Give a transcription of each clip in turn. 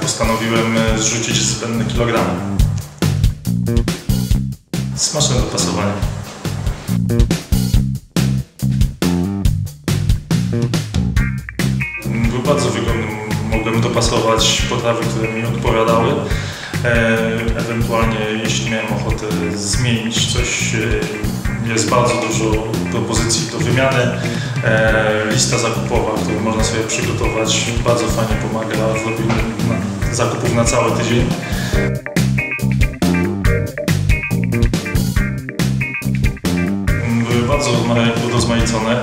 postanowiłem e, zrzucić zbędne kilogramy. Smaczne dopasowanie. Był bardzo wygodny. Mogłem dopasować potrawy, które mi odpowiadały. E, ewentualnie, jeśli miałem ochotę zmienić coś, e, jest bardzo dużo propozycji do wymiany. E, lista zakupowa, którą można sobie przygotować, bardzo fajnie pomaga w robieniu zakupów na cały tydzień. Bardzo urozmaicone.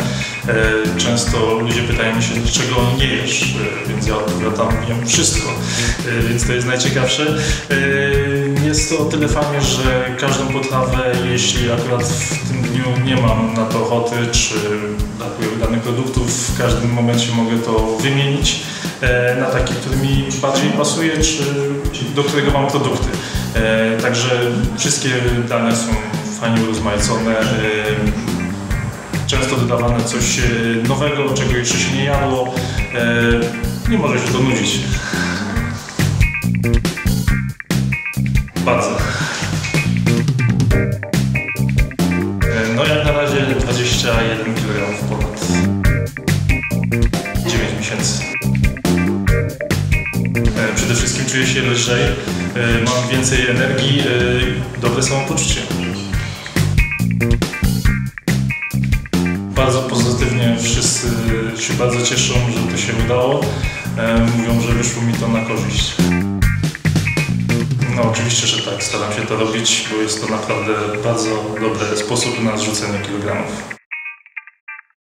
E, Często ludzie pytają się, dlaczego nie jesz, E, więc ja odpowiadam, jem wszystko, E, więc to jest najciekawsze. Jest to o tyle fajnie, że każdą potrawę, jeśli akurat w tym dniu nie mam na to ochoty, czy brakuje danych produktów, w każdym momencie mogę to wymienić na taki, który mi bardziej pasuje, czy do którego mam produkty. Także wszystkie dane są fajnie urozmaicone. Często dodawane coś e, nowego, czego jeszcze się nie jadło. E, Nie może się to nudzić. Bardzo. E, No jak na razie 21 kg ponad 9 miesięcy. Przede wszystkim czuję się lżej, mam więcej energii, dobre samopoczucie. Się bardzo cieszą, że to się udało. E, Mówią, że wyszło mi to na korzyść. No oczywiście, że tak, staram się to robić, bo jest to naprawdę bardzo dobry sposób na zrzucenie kilogramów.